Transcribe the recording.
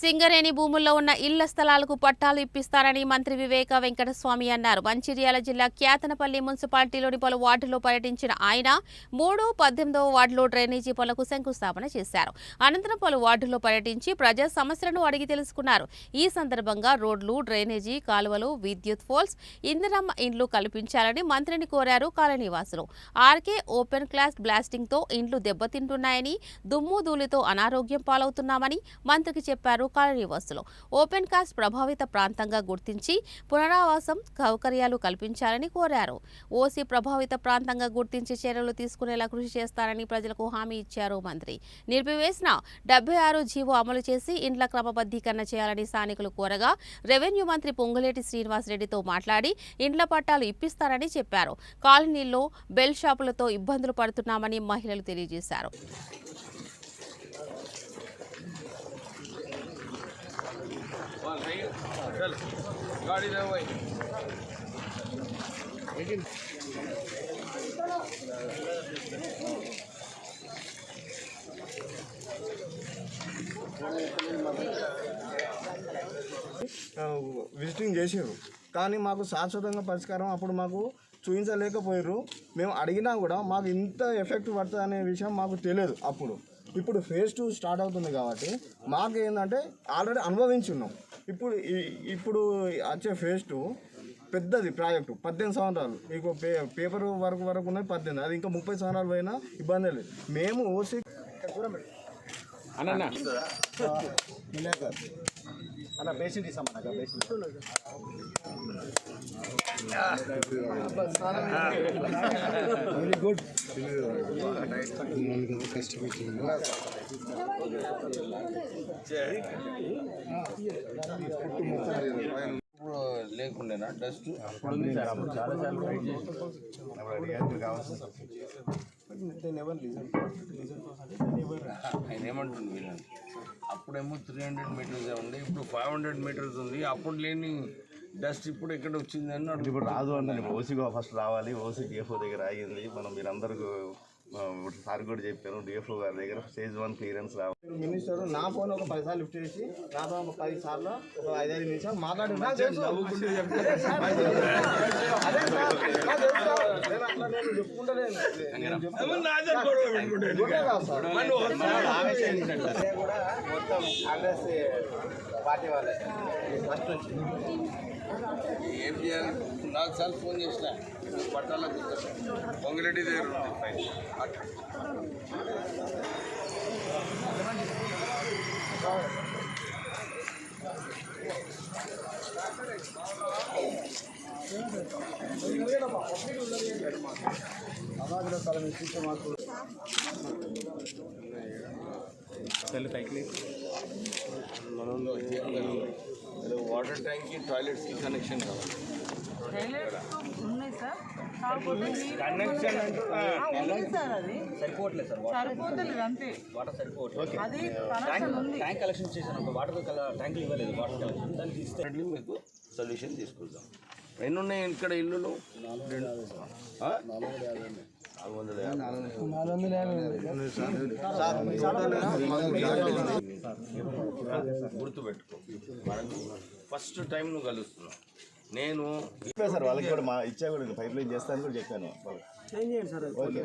సింగరేణి భూముల్లో ఉన్న ఇళ్ళ స్థలాలకు పట్టాలు ఇప్పిస్తారని మంత్రి వివేక వెంకటస్వామి అన్నారు. మంచిర్యాల జిల్లా క్యాతనపల్లి మున్సిపాలిటీలోని పలు వార్డుల్లో పర్యటించిన ఆయన మూడు పద్దెనిమిదవ వార్డులో డ్రైనేజీ పనులకు శంకుస్థాపన చేశారు. అనంతరం పలు వార్డుల్లో పర్యటించి ప్రజా సమస్యలను అడిగి తెలుసుకున్నారు. ఈ సందర్భంగా రోడ్లు డ్రైనేజీ కాలువలు విద్యుత్ ఫోల్స్ ఇందిరమ్మ ఇండ్లు కల్పించాలని మంత్రిని కోరారు కాలనీవాసులు. ఆర్కే ఓపెన్ క్లాస్ బ్లాస్టింగ్తో ఇండ్లు దెబ్బతింటున్నాయని దుమ్ము ధూళితో అనారోగ్యం పాలవుతున్నామని మంత్రికి చెప్పారు కాలనీవాసులు ఓపెన్ కాస్ట్ ప్రభావిత ప్రాంతంగా గుర్తించి పునరావాసం సౌకర్యాలు కల్పించాలని కోరారు. ఓసీ ప్రభావిత ప్రాంతంగా గుర్తించి చర్యలు తీసుకునేలా కృషి చేస్తారని ప్రజలకు హామీ ఇచ్చారు మంత్రి. నిలిపివేసిన డెబ్బై ఆరు జీవో అమలు చేసి ఇండ్ల క్రమబద్ధీకరణ చేయాలని స్థానికులు కోరగా రెవెన్యూ మంత్రి పొంగులేటి శ్రీనివాసరెడ్డితో మాట్లాడి ఇండ్ల పట్టాలు ఇప్పిస్తారని చెప్పారు. కాలనీల్లో బెల్ షాపులతో ఇబ్బందులు పడుతున్నామని మహిళలు తెలియజేశారు. चल गाड़ी ले भाई ఆ, విజిటింగ్ చేసారు కానీ మాకు శాశ్వతంగా పరిష్కారం అప్పుడు మాకు చూపించలేకపోయారు మేము అడిగినా కూడా మాకు ఇంత ఎఫెక్ట్ పడుతుంది అనే విషయం మాకు తెలియదు అప్పుడు ఇప్పుడు ఫేజ్ టూ స్టార్ట్ అవుతుంది కాబట్టి మాకు ఏంటంటే ఆల్రెడీ అనుభవించి ఉన్నాం. ఇప్పుడు ఇప్పుడు వచ్చే ఫేజ్ టూ పెద్దది ప్రాజెక్టు పద్దెనిమిది సంవత్సరాలు. మీకు పే పేపర్ వరకు వరకు ఉన్నది పద్దెనిమిది. అది ఇంకా ముప్పై సంవత్సరాలు పోయినా ఇబ్బంది లేదు. మేము ఓసీ అన్న అలా బేసిన్ ఇస్తామన్నా బేసిన్ వెరీ గుడ్ ఇప్పుడు లేకుండేనా? డస్ట్? ఆయన ఏమంటుంది వీళ్ళని? అప్పుడేమో త్రీ హండ్రెడ్ మీటర్స్ ఉండే ఇప్పుడు ఫైవ్ హండ్రెడ్ మీటర్స్ ఉంది. అప్పుడు లేని డస్ట్ ఇప్పుడు ఎక్కడ వచ్చింది అని అడుగు ఇప్పుడు రాదు అంటే ఓసీగా ఫస్ట్ రావాలి. ఓసీ డిఎఫ్ఓ దగ్గర ఆగింది. మనం మీరందరూ ఇప్పుడు సార్ కూడా చెప్పాను డిఎఫ్ఓ గారి దగ్గర స్టేజ్ వన్ క్లియరెన్స్ రావాలి మినిస్టర్ నా ఫోన్ ఒక పది సార్లు లిఫ్ట్ చేసి నాతో ఒక పది సార్లు ఒక ఐదైదు నిమిషాలు మాట్లాడి నాకు తెలుసు. అదే సార్. అదే సార్. నాకు తెలుసు సార్. నేను అట్లా నేను చెప్పుకుంటలేను. నేను చెప్పుకుంటా. గుడ్డే కాదు సార్. నేను కూడా మొత్తం కాంగ్రెస్ పార్టీ వాళ్ళే ఫస్ట్ నుంచి ఏం చేయాలి నాలుగు సార్లు ఫోన్ చేసిన పట్టాలకు పొంగిరెడ్డి దగ్గర ఉంది ఫైల్ అట్లా వాటర్ ట్యాంక్కి టాయిలెట్స్కి కనెక్షన్ కావాలి. ఉన్నాయి సార్. అది. సరిపోవట్లేదు అది ట్యాంక్ కలెక్షన్ చేశాను. వాటర్ ట్యాంకులు ఇవ్వలేదు వాటర్ కలెక్షన్ దానికి ఇస్తే Definitely మీకు సొల్యూషన్ తీసుకుందాం. ఎన్ని ఉన్నాయి ఇక్కడ ఇల్లులు? యాభై. గుర్తుపెట్టుకో. మనకు ఫస్ట్ టైం నువ్వు కలుస్తున్నావు. నేను సార్ వాళ్ళకి కూడా మా ఇచ్చా కూడా పైప్ లైన్ చేస్తాను కూడా చెప్పాను. ఓకే